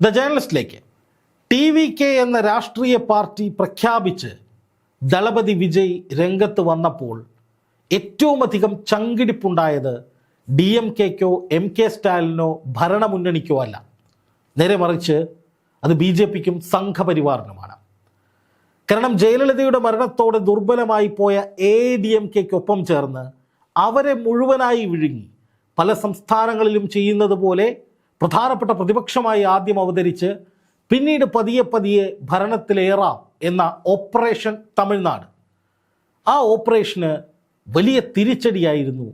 The ജേർണലിസ്റ്റിലേക്ക് T V K എന്ന രാഷ്ട്രീയ പാർട്ടി പ്രഖ്യാപിച്ച് ദളപതി വിജയ് രംഗത്ത് വന്നപ്പോൾ ഏറ്റവും അധികം ചങ്കിടിപ്പുണ്ടായത് ഡി എം കെക്കോ എം കെ സ്റ്റാലിനോ ഭരണമുന്നണിക്കോ അല്ല. നേരെ മറിച്ച് അത് ബി ജെ പിക്കും സംഘപരിവാറിനുമാണ്. കാരണം ജയലളിതയുടെ മരണത്തോടെ ദുർബലമായി പോയ എ ഡി എം കെക്കൊപ്പം ചേർന്ന് അവരെ മുഴുവനായി വിഴുങ്ങി പല സംസ്ഥാനങ്ങളിലും ചെയ്യുന്നത് പോലെ പ്രധാനപ്പെട്ട പ്രതിപക്ഷമായി ആദ്യം അവതരിച്ച് പിന്നീട് പതിയെ പതിയെ ഭരണത്തിലേറാം എന്ന ഓപ്പറേഷൻ തമിഴ്നാട്. ആ ഓപ്പറേഷന് വലിയ തിരിച്ചടിയായിരുന്നു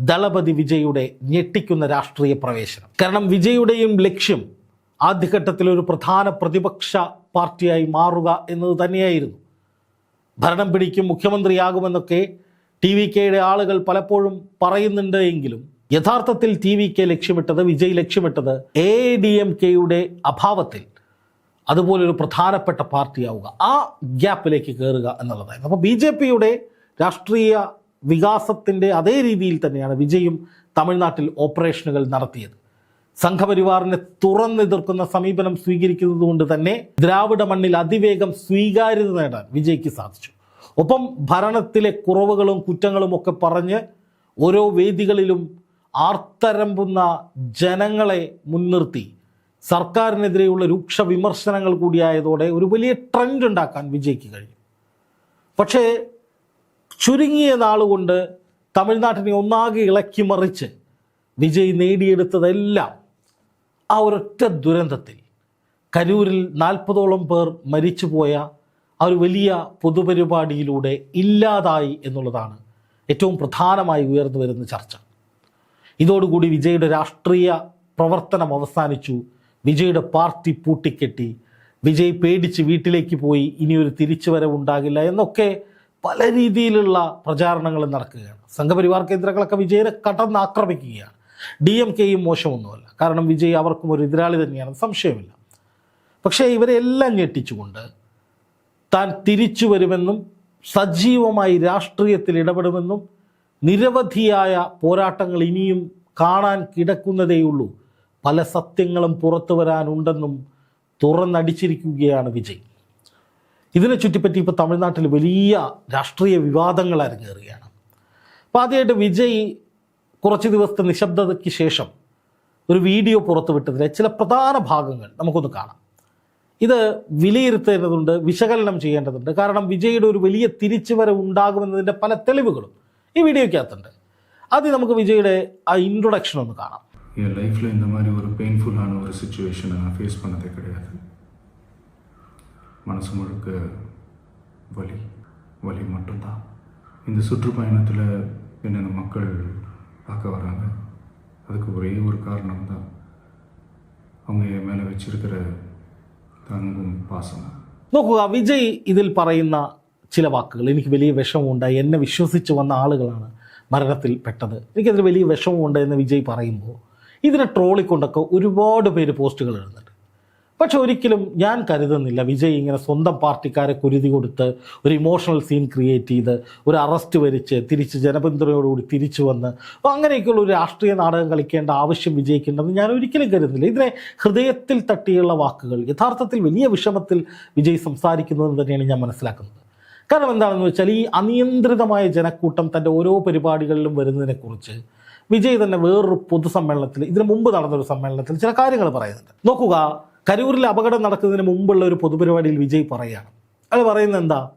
ദളപതി വിജയുടെ ഞെട്ടിക്കുന്ന രാഷ്ട്രീയ പ്രവേശനം. കാരണം വിജയുടെയും ലക്ഷ്യം ആദ്യഘട്ടത്തിൽ ഒരു പ്രധാന പ്രതിപക്ഷ പാർട്ടിയായി മാറുക എന്നത് തന്നെയായിരുന്നു. ഭരണം പിടിക്കും മുഖ്യമന്ത്രിയാകുമെന്നൊക്കെ ടി വി കെയുടെ ആളുകൾ പലപ്പോഴും പറയുന്നുണ്ട് എങ്കിലും യഥാർത്ഥത്തിൽ ടി വി കെ ലക്ഷ്യമിട്ടത് വിജയ് ലക്ഷ്യമിട്ടത് എ ഡി എം കെയുടെ അഭാവത്തിൽ അതുപോലൊരു പ്രധാനപ്പെട്ട പാർട്ടിയാവുക. ആ ഗ്യാപ്പിലേക്ക് കയറുക എന്നുള്ളതായിരുന്നു. അപ്പോൾ ബി ജെ പിയുടെ രാഷ്ട്രീയ വികാസത്തിന്റെ അതേ രീതിയിൽ തന്നെയാണ് വിജയും തമിഴ്നാട്ടിൽ ഓപ്പറേഷനുകൾ നടത്തിയത്. സംഘപരിവാറിനെ തുറന്നെതിർക്കുന്ന സമീപനം സ്വീകരിക്കുന്നത് കൊണ്ട് തന്നെ ദ്രാവിഡ മണ്ണിൽ അതിവേഗം സ്വീകാര്യത നേടാൻ വിജയ്ക്ക് സാധിച്ചു. ഒപ്പം ഭരണത്തിലെ കുറവുകളും കുറ്റങ്ങളും ഒക്കെ പറഞ്ഞ് ഓരോ വേദികളിലും ആർത്തരമ്പുന്ന ജനങ്ങളെ മുൻനിർത്തി. സർക്കാരിനെതിരെയുള്ള രൂക്ഷ വിമർശനങ്ങൾ കൂടിയായതോടെ ഒരു വലിയ ട്രെൻഡ് ഉണ്ടാക്കാൻ വിജയ്ക്ക് കഴിയും. പക്ഷേ ചുരുങ്ങിയ നാളുകൊണ്ട് തമിഴ്നാട്ടിനെ ഒന്നാകെ ഇളക്കി മറിച്ച് വിജയ് നേടിയെടുത്തതെല്ലാം ആ ഒരൊറ്റ ദുരന്തത്തിൽ. കരൂരിൽ നാൽപ്പതോളം പേർ മരിച്ചുപോയ ആ ഒരു വലിയ പൊതുപരിപാടിയിലൂടെ ഇല്ലാതായി എന്നുള്ളതാണ് ഏറ്റവും പ്രധാനമായി ഉയർന്നു വരുന്ന ചർച്ച. ഇതോടുകൂടി വിജയുടെ രാഷ്ട്രീയ പ്രവർത്തനം അവസാനിച്ചു. വിജയുടെ പാർട്ടി പൂട്ടിക്കെട്ടി. വിജയ് പേടിച്ച് വീട്ടിലേക്ക് പോയി. ഇനിയൊരു തിരിച്ചു വരവുണ്ടാകില്ല എന്നൊക്കെ പല രീതിയിലുള്ള പ്രചാരണങ്ങൾ നടക്കുകയാണ്. സംഘപരിവാർ കേന്ദ്രങ്ങളൊക്കെ വിജയനെ കടന്നാക്രമിക്കുകയാണ് ഡി എം കെയും മോശമൊന്നുമല്ല. കാരണം വിജയ് അവർക്കും ഒരു എതിരാളി തന്നെയാണ് സംശയമില്ല. പക്ഷേ ഇവരെല്ലാം ഞെട്ടിച്ചുകൊണ്ട് താൻ തിരിച്ചു വരുമെന്നും സജീവമായി രാഷ്ട്രീയത്തിൽ ഇടപെടുമെന്നും നിരവധിയായ പോരാട്ടങ്ങൾ ഇനിയും കാണാൻ കിടക്കുന്നതേയുള്ളൂ. പല സത്യങ്ങളും പുറത്തു വരാനുണ്ടെന്നും തുറന്നടിച്ചിരിക്കുകയാണ് വിജയ്. ഇതിനെ ചുറ്റിപ്പറ്റി ഇപ്പോൾ തമിഴ്നാട്ടിൽ വലിയ രാഷ്ട്രീയ വിവാദങ്ങൾ അരങ്ങേറുകയാണ്. അപ്പോൾ ആദ്യമായിട്ട് വിജയ് കുറച്ച് ദിവസത്തെ നിശബ്ദതയ്ക്ക് ശേഷം ഒരു വീഡിയോ പുറത്തുവിട്ടതിലെ ചില പ്രധാന ഭാഗങ്ങൾ നമുക്കൊന്ന് കാണാം. ഇത് വിലയിരുത്തേണ്ടതുണ്ട് വിശകലനം ചെയ്യേണ്ടതുണ്ട്. കാരണം വിജയുടെ ഒരു വലിയ തിരിച്ചുവരവ് ഉണ്ടാകുമെന്നതിന്റെ പല തെളിവുകളും ഈ വീഡിയോയ്ക്കകത്തുണ്ട് ആദ്യം നമുക്ക് വിജയുടെ ആ ഇൻട്രൊഡക്ഷൻ ഒന്ന് കാണാം என் லைஃப்பில் இந்த மாதிரி ஒரு பெயின்ஃபுல்லான ஒரு சுச்சுவேஷனை நான் ஃபேஸ் பண்ணதே கிடையாது மனசு முழுக்க வலி வலி மட்டும்தான் இந்த சுற்றுப்பயணத்தில் என்னென்ன மக்கள் பார்க்க வராங்க அதுக்கு ஒரே ஒரு காரணம் தான் அவங்க என் மேலே வச்சிருக்கிற தங்கும் பாசம் നോക്കുക വിജയ് ഇതിൽ പറയുന്ന ചില വാക്കുകൾ എനിക്ക് വലിയ വിഷമമുണ്ട് എന്നെ വിശ്വസിച്ച് വന്ന ആളുകളാണ് മരണത്തിൽ പെട്ടത്. എനിക്കതിൽ വലിയ വിഷമമുണ്ട് എന്ന് വിജയ് പറയുമ്പോൾ ഇതിനെ ട്രോളിക്കൊണ്ടൊക്കെ ഒരുപാട് പേര് പോസ്റ്റുകൾ എഴുതുന്നുണ്ട് പക്ഷെ ഒരിക്കലും ഞാൻ കരുതുന്നില്ല വിജയ് ഇങ്ങനെ സ്വന്തം പാർട്ടിക്കാരെ കുരുതി കൊടുത്ത് ഒരു ഇമോഷണൽ സീൻ ക്രിയേറ്റ് ചെയ്ത് ഒരു അറസ്റ്റ് വരിച്ച് തിരിച്ച് ജനപിന്തുണയോടുകൂടി തിരിച്ചു വന്ന് അങ്ങനെയൊക്കെയുള്ള ഒരു രാഷ്ട്രീയ നാടകം കളിക്കേണ്ട ആവശ്യം വിജയിക്കേണ്ടെന്ന് ഞാൻ ഒരിക്കലും കരുതുന്നില്ല. ഇതിനെ ഹൃദയത്തിൽ തട്ടിയുള്ള വാക്കുകൾ യഥാർത്ഥത്തിൽ വലിയ വിഷമത്തിൽ വിജയ് സംസാരിക്കുന്നതെന്ന് തന്നെയാണ് ഞാൻ മനസ്സിലാക്കുന്നത്. കാരണം എന്താണെന്ന് വെച്ചാൽ ഈ അനിയന്ത്രിതമായ ജനക്കൂട്ടം തന്റെ ഓരോ പരിപാടികളിലും വരുന്നതിനെക്കുറിച്ച് വിജയ് തന്നെ വേറൊരു പൊതുസമ്മേളനത്തിൽ ഇതിനു മുമ്പ് നടന്നൊരു സമ്മേളനത്തിൽ ചില കാര്യങ്ങൾ പറയുന്നുണ്ട്. നോക്കുക കരൂരിൽ അപകടം നടക്കുന്നതിന് മുമ്പുള്ള ഒരു പൊതുപരിപാടിയിൽ വിജയ് പറയുകയാണ്. അത് പറയുന്നത് എന്താ?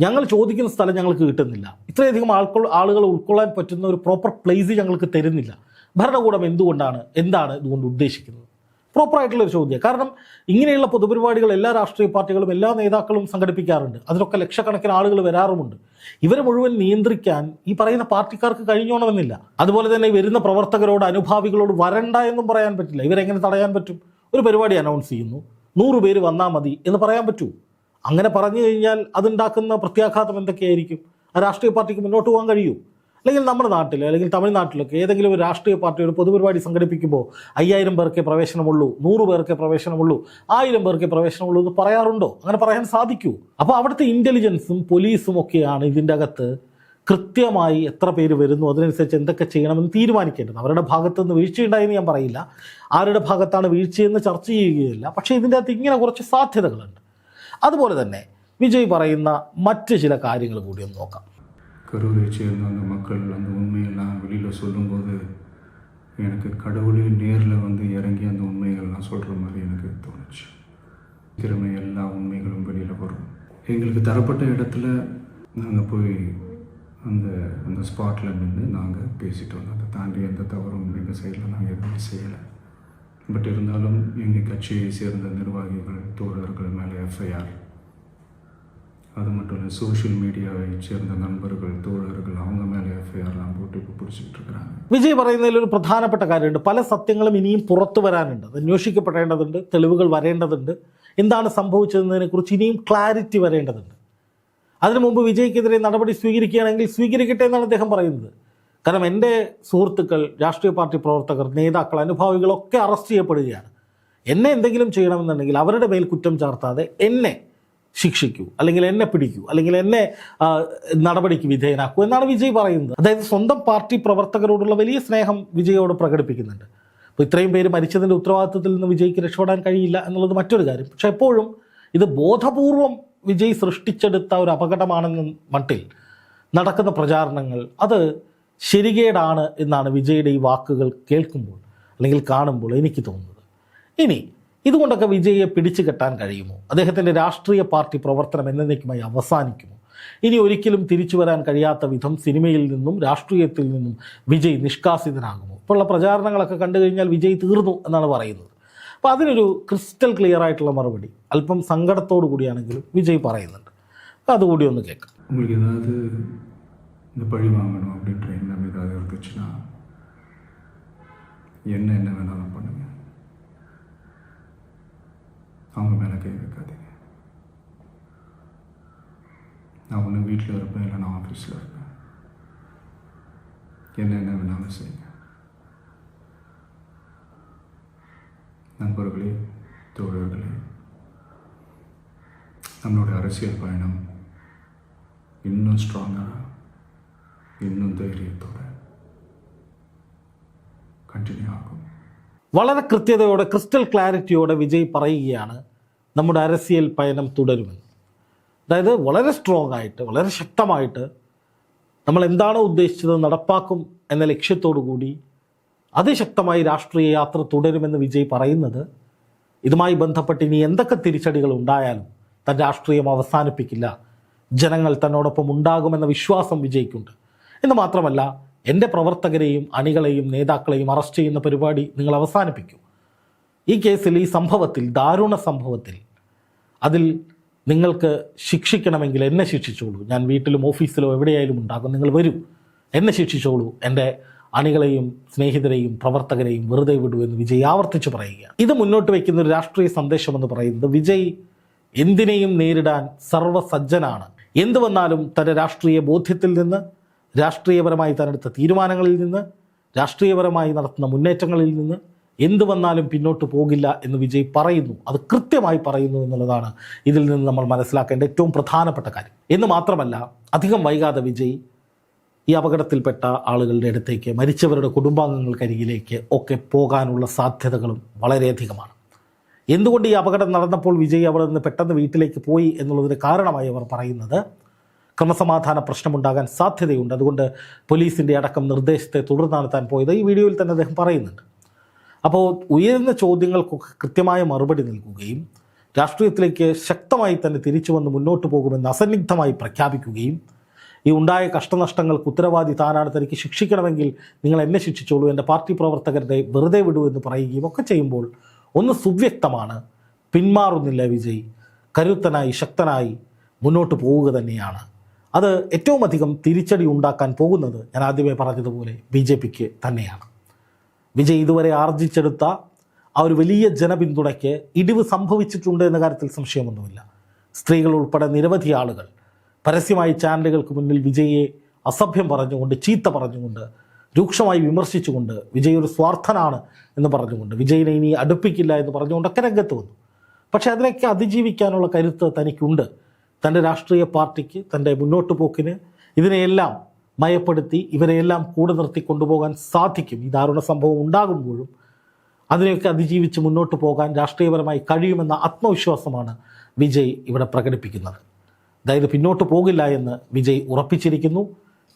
ഞങ്ങൾ ചോദിക്കുന്ന സ്ഥലം ഞങ്ങൾക്ക് കിട്ടുന്നില്ല. ഇത്രയധികം ആൾക്കൊ ആളുകൾ ഉൾക്കൊള്ളാൻ പറ്റുന്ന ഒരു പ്രോപ്പർ പ്ലേസ് ഞങ്ങൾക്ക് തരുന്നില്ല. ഭരണകൂടം എന്തുകൊണ്ടാണ് എന്താണ് ഇതുകൊണ്ട് ഉദ്ദേശിക്കുന്നത്? പ്രോപ്പറായിട്ടുള്ള ഒരു ചോദ്യം. കാരണം ഇങ്ങനെയുള്ള പൊതുപരിപാടികൾ എല്ലാ രാഷ്ട്രീയ പാർട്ടികളും എല്ലാ നേതാക്കളും സംഘടിപ്പിക്കാറുണ്ട്. അതിനൊക്കെ ലക്ഷക്കണക്കിന് ആളുകൾ വരാറുമുണ്ട്. ഇവരെ മുഴുവൻ നിയന്ത്രിക്കാൻ ഈ പറയുന്ന പാർട്ടിക്കാർക്ക് കഴിഞ്ഞോണമെന്നില്ല. അതുപോലെ തന്നെ വരുന്ന പ്രവർത്തകരോട് അനുഭാവികളോട് വരണ്ട എന്നും പറയാൻ പറ്റില്ല. ഇവരെങ്ങനെ തടയാൻ പറ്റും? ഒരു പരിപാടി അനൗൺസ് ചെയ്യുന്നു. നൂറ് പേര് വന്നാൽ മതി എന്ന് പറയാൻ പറ്റൂ. അങ്ങനെ പറഞ്ഞു കഴിഞ്ഞാൽ അതുണ്ടാക്കുന്ന പ്രത്യാഘാതം എന്തൊക്കെയായിരിക്കും? ആ രാഷ്ട്രീയ പാർട്ടിക്ക് മുന്നോട്ട് പോകാൻ കഴിയൂ. അല്ലെങ്കിൽ നമ്മുടെ നാട്ടിൽ അല്ലെങ്കിൽ തമിഴ്നാട്ടിലൊക്കെ ഏതെങ്കിലും ഒരു രാഷ്ട്രീയ പാർട്ടി ഒരു പൊതുപരിപാടി സംഘടിപ്പിക്കുമ്പോൾ അയ്യായിരം പേർക്കേ പ്രവേശനമുള്ളൂ നൂറ് പേർക്കേ പ്രവേശനമുള്ളൂ ആയിരം പേർക്കേ പ്രവേശനമുള്ളൂ എന്ന് പറയാറുണ്ടോ? അങ്ങനെ പറയാൻ സാധിക്കൂ. അപ്പോൾ അവിടുത്തെ ഇന്റലിജൻസും പോലീസും ഒക്കെയാണ് ഇതിന്റെ അകത്ത് കൃത്യമായി എത്ര പേര് വരുന്നു അതിനനുസരിച്ച് എന്തൊക്കെ ചെയ്യണമെന്ന് തീരുമാനിക്കേണ്ടത്. അവരുടെ ഭാഗത്ത് നിന്ന് വീഴ്ചയുണ്ടായെന്ന് ഞാൻ പറയില്ല. ആരുടെ ഭാഗത്താണ് വീഴ്ചയെന്ന് ചർച്ച ചെയ്യുകയില്ല. പക്ഷേ ഇതിന്റെ അകത്ത് ഇങ്ങനെ കുറച്ച് സാധ്യതകളുണ്ട്. അതുപോലെ തന്നെ വിജയ് പറയുന്ന മറ്റ് ചില കാര്യങ്ങൾ കൂടി ഒന്ന് നോക്കാം. கரூரை சேர்ந்த அந்த மக்கள் அந்த உண்மையெல்லாம் வெளியில் சொல்லும்போது எனக்கு கடவுளே நேரில் வந்து இறங்கி அந்த உண்மைகள்லாம் சொல்கிற மாதிரி எனக்கு தோணுச்சு. திறமை எல்லா உண்மைகளும் வெளியில் வரும். எங்களுக்கு தரப்பட்ட இடத்துல நாங்கள் போய் அந்த அந்த ஸ்பாட்டில் நின்று நாங்கள் பேசிட்டு வந்தோம். அதை தாண்டி எந்த தவறும் எங்கள் சைடில் நாங்கள் எதுவுமே செய்யலை. பட் இருந்தாலும் எங்கள் கட்சியை சேர்ந்த நிர்வாகிகள் தோழர்கள் மேலே எஃப்ஐஆர் அது மட்டும் இல்லை சோஷியல் மீடியாவை சேர்ந்த நண்பர்கள் தோழர்கள் அவங்க மேலே எஃப்ஐஆர்லாம் போட்டு இப்போ பிடிச்சிக்கிட்டு இருக்கிறாங்க വിജയ് പറയുന്നതിൽ ഒരു പ്രധാനപ്പെട്ട കാര്യമുണ്ട് പല സത്യങ്ങളും ഇനിയും പുറത്തു വരാനുണ്ട് അത് അന്വേഷിക്കപ്പെടേണ്ടതുണ്ട് തെളിവുകൾ വരേണ്ടതുണ്ട് എന്താണ് സംഭവിച്ചതെന്നതിനെക്കുറിച്ച് ഇനിയും ക്ലാരിറ്റി വരേണ്ടതുണ്ട് അതിനു മുമ്പ് വിജയ്ക്കെതിരെ നടപടി സ്വീകരിക്കുകയാണെങ്കിൽ സ്വീകരിക്കട്ടെ എന്നാണ് അദ്ദേഹം പറയുന്നത് കാരണം എൻ്റെ സുഹൃത്തുക്കൾ രാഷ്ട്രീയ പാർട്ടി പ്രവർത്തകർ നേതാക്കൾ അനുഭാവികളൊക്കെ അറസ്റ്റ് ചെയ്യപ്പെടുകയാണ് എന്നെ എന്തെങ്കിലും ചെയ്യണമെന്നുണ്ടെങ്കിൽ അവരുടെ മേൽ കുറ്റം ചാർത്താതെ എന്നെ ശിക്ഷിക്കൂ അല്ലെങ്കിൽ എന്നെ പിടിക്കൂ അല്ലെങ്കിൽ എന്നെ നടപടിക്ക് വിധേയനാക്കൂ എന്നാണ് വിജയ് പറയുന്നത്. അതായത് സ്വന്തം പാർട്ടി പ്രവർത്തകരോടുള്ള വലിയ സ്നേഹം വിജയോട് പ്രകടിപ്പിക്കുന്നുണ്ട്. അപ്പോൾ ഇത്രയും പേര് മരിച്ചതിന്റെ ഉത്തരവാദിത്വത്തിൽ നിന്ന് വിജയ്ക്ക് രക്ഷപ്പെടാൻ കഴിയില്ല എന്നുള്ളത് മറ്റൊരു കാര്യം. പക്ഷെ എപ്പോഴും ഇത് ബോധപൂർവം വിജയ് സൃഷ്ടിച്ചെടുത്ത ഒരു അപകടമാണെന്ന മട്ടിൽ നടക്കുന്ന പ്രചാരണങ്ങൾ അത് ശരികേടാണ് എന്നാണ് വിജയുടെ ഈ വാക്കുകൾ കേൾക്കുമ്പോൾ അല്ലെങ്കിൽ കാണുമ്പോൾ എനിക്ക് തോന്നുന്നത്. ഇനി ഇതുകൊണ്ടൊക്കെ വിജയെ പിടിച്ചു കെട്ടാൻ കഴിയുമോ അദ്ദേഹത്തിൻ്റെ രാഷ്ട്രീയ പാർട്ടി പ്രവർത്തനം എന്നേക്കുമായി അവസാനിക്കുമോ ഇനി ഒരിക്കലും തിരിച്ചു വരാൻ കഴിയാത്ത വിധം സിനിമയിൽ നിന്നും രാഷ്ട്രീയത്തിൽ നിന്നും വിജയ് നിഷ്കാസിതനാകുമോ ഇപ്പോഴുള്ള പ്രചാരണങ്ങളൊക്കെ കണ്ടു കഴിഞ്ഞാൽ വിജയ് തീർന്നു എന്നാണ് പറയുന്നത് അപ്പോൾ അതിനൊരു ക്രിസ്റ്റൽ ക്ലിയർ ആയിട്ടുള്ള മറുപടി അല്പം സങ്കടത്തോടു കൂടിയാണെങ്കിലും വിജയ് പറയുന്നുണ്ട് അപ്പോൾ അതുകൂടി ഒന്ന് കേൾക്കാം உங்களுக்கு ஏதாவது இந்த பழி வாங்கணும் அப்படின்ற எண்ணம் ஏதாவது இருந்துச்சுன்னா என்ன என்ன வேணாலும் பண்ணுங்க அவங்க மேலே கை வைக்காதீங்க. நான் ஒன்று வீட்டில் இருப்பேன் இல்லை நான் ஆஃபீஸில் இருப்பேன். என்னென்ன வேணாலும் செய்யுங்க. நண்பர்களே தோழர்களே நம்மளுடைய அரசியல் பயணம் இன்னும் ஸ்ட்ராங்காக இன்னும் தைரியத்தோடு கண்டினியூ ஆகும். വളരെ കൃത്യതയോടെ ക്രിസ്റ്റൽ ക്ലാരിറ്റിയോടെ വിജയ് പറയുകയാണ് നമ്മുടെ അരസിയൽ പയനം തുടരുമെന്ന്. അതായത് വളരെ സ്ട്രോങ് ആയിട്ട് വളരെ ശക്തമായിട്ട് നമ്മൾ എന്താണോ ഉദ്ദേശിച്ചത് നടപ്പാക്കും എന്ന ലക്ഷ്യത്തോടു കൂടി അതിശക്തമായി രാഷ്ട്രീയ യാത്ര തുടരുമെന്ന് വിജയ് പറയുന്നത്. ഇതുമായി ബന്ധപ്പെട്ട് ഇനി എന്തൊക്കെ തിരിച്ചടികൾ ഉണ്ടായാലും തൻ രാഷ്ട്രീയം അവസാനിപ്പിക്കില്ല. ജനങ്ങൾ തന്നോടൊപ്പം ഉണ്ടാകുമെന്ന വിശ്വാസം വിജയ്ക്കുണ്ട്. എന്ന് മാത്രമല്ല എന്റെ പ്രവർത്തകരെയും അണികളെയും നേതാക്കളെയും അറസ്റ്റ് ചെയ്യുന്ന പരിപാടി നിങ്ങൾ അവസാനിപ്പിക്കൂ. ഈ കേസിൽ ഈ സംഭവത്തിൽ ദാരുണ സംഭവത്തിൽ അതിൽ നിങ്ങൾക്ക് ശിക്ഷിക്കണമെങ്കിൽ എന്നെ ശിക്ഷിച്ചോളൂ. ഞാൻ വീട്ടിലും ഓഫീസിലോ എവിടെയായാലും ഉണ്ടാകും. നിങ്ങൾ വരൂ. എന്നെ ശിക്ഷിച്ചോളൂ. എന്റെ അണികളെയും സ്നേഹിതരെയും പ്രവർത്തകരെയും വെറുതെ വിടൂ എന്ന് വിജയ് ആവർത്തിച്ച് പറയുകയാണ് ഇത് മുന്നോട്ട് വയ്ക്കുന്ന ഒരു രാഷ്ട്രീയ സന്ദേശമെന്ന് പറയുന്നത് വിജയ് എന്തിനേയും നേരിടാൻ സർവസജ്ജനാണ്. എന്തു വന്നാലും തന്റെ രാഷ്ട്രീയ ബോധ്യത്തിൽ നിന്ന് രാഷ്ട്രീയപരമായി താനെടുത്ത തീരുമാനങ്ങളിൽ നിന്ന് രാഷ്ട്രീയപരമായി നടത്തുന്ന മുന്നേറ്റങ്ങളിൽ നിന്ന് എന്ത് വന്നാലും പിന്നോട്ട് പോകില്ല എന്ന് വിജയ് പറയുന്നു. അത് കൃത്യമായി പറയുന്നു എന്നുള്ളതാണ് ഇതിൽ നിന്ന് നമ്മൾ മനസ്സിലാക്കേണ്ട ഏറ്റവും പ്രധാനപ്പെട്ട കാര്യം. എന്ന് മാത്രമല്ല അധികം വൈകാതെ വിജയ് ഈ അപകടത്തിൽപ്പെട്ട ആളുകളുടെ അടുത്തേക്ക് മരിച്ചവരുടെ കുടുംബാംഗങ്ങൾക്കരികിലേക്ക് ഒക്കെ പോകാനുള്ള സാധ്യതകളും വളരെയധികമാണ്. എന്തുകൊണ്ട് ഈ അപകടം നടന്നപ്പോൾ വിജയ് അവിടെ നിന്ന് പെട്ടെന്ന് വീട്ടിലേക്ക് പോയി എന്നുള്ളതിന് കാരണമായി അവർ പറയുന്നത് ക്രമസമാധാന പ്രശ്നമുണ്ടാകാൻ സാധ്യതയുണ്ട്. അതുകൊണ്ട് പോലീസിന്റെ അടക്കം നിർദ്ദേശത്തെ തുടർന്നാണ് താൻ പോയത്. ഈ വീഡിയോയിൽ തന്നെ അദ്ദേഹം പറയുന്നുണ്ട്. അപ്പോൾ ഉയരുന്ന ചോദ്യങ്ങൾക്കൊക്കെ കൃത്യമായ മറുപടി നൽകുകയും രാഷ്ട്രീയത്തിലേക്ക് ശക്തമായി തന്നെ തിരിച്ചു വന്ന് മുന്നോട്ട് പോകുമെന്ന് അസന്നിഗ്ധമായി പ്രഖ്യാപിക്കുകയും ഈ ഉണ്ടായ കഷ്ടനഷ്ടങ്ങൾക്ക് ഉത്തരവാദി താനാണ് തനിക്ക് ശിക്ഷിക്കണമെങ്കിൽ നിങ്ങൾ എന്നെ ശിക്ഷിച്ചോളൂ എന്റെ പാർട്ടി പ്രവർത്തകരുടെ വെറുതെ വിടൂ എന്ന് പറയുകയും ഒക്കെ ചെയ്യുമ്പോൾ ഒന്ന് സുവ്യക്തമാണ്. പിന്മാറുന്നില്ല വിജയ്. കരുത്തനായി ശക്തനായി മുന്നോട്ട് പോവുക തന്നെയാണ്. അത് ഏറ്റവും അധികം തിരിച്ചടി ഉണ്ടാക്കാൻ പോകുന്നത് ഞാൻ ആദ്യമേ പറഞ്ഞതുപോലെ ബി ജെ പിക്ക് തന്നെയാണ്. വിജയ് ഇതുവരെ ആർജിച്ചെടുത്ത ആ ഒരു വലിയ ജനപിന്തുണയ്ക്ക് ഇടിവ് സംഭവിച്ചിട്ടുണ്ട് എന്ന കാര്യത്തിൽ സംശയമൊന്നുമില്ല. സ്ത്രീകൾ ഉൾപ്പെടെ നിരവധി ആളുകൾ പരസ്യമായി ചാനലുകൾക്ക് മുന്നിൽ വിജയെ അസഭ്യം പറഞ്ഞുകൊണ്ട് ചീത്ത പറഞ്ഞുകൊണ്ട് രൂക്ഷമായി വിമർശിച്ചുകൊണ്ട് വിജയ് ഒരു സ്വാർത്ഥനാണ് എന്ന് പറഞ്ഞുകൊണ്ട് വിജയിനെ ഇനി അടുപ്പിക്കില്ല എന്ന് പറഞ്ഞുകൊണ്ടൊക്കെ രംഗത്ത് വന്നു. പക്ഷേ അതിനൊക്കെ അതിജീവിക്കാനുള്ള കരുത്ത് തനിക്കുണ്ട്. തന്റെ രാഷ്ട്രീയ പാർട്ടിക്ക് തന്റെ മുന്നോട്ട് പോക്കിന് ഇതിനെയെല്ലാം മയപ്പെടുത്തി ഇവരെയെല്ലാം കൂടെ നിർത്തി കൊണ്ടുപോകാൻ സാധിക്കും. ഈ ദാരുണ സംഭവം ഉണ്ടാകുമ്പോഴും അതിനെയൊക്കെ അതിജീവിച്ച് മുന്നോട്ട് പോകാൻ രാഷ്ട്രീയപരമായി കഴിയുമെന്ന ആത്മവിശ്വാസമാണ് വിജയ് ഇവിടെ പ്രകടിപ്പിക്കുന്നത്. അതായത് പിന്നോട്ട് പോകില്ല എന്ന് വിജയ് ഉറപ്പിച്ചിരിക്കുന്നു.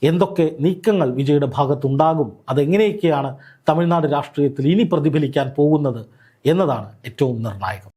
എന്തൊക്കെ നീക്കങ്ങൾ വിജയുടെ ഭാഗത്തുണ്ടാകും അതെങ്ങനെയൊക്കെയാണ് തമിഴ്നാട് രാഷ്ട്രീയത്തിൽ ഇനി പ്രതിഫലിക്കാൻ പോകുന്നത് എന്നതാണ് ഏറ്റവും നിർണായകം.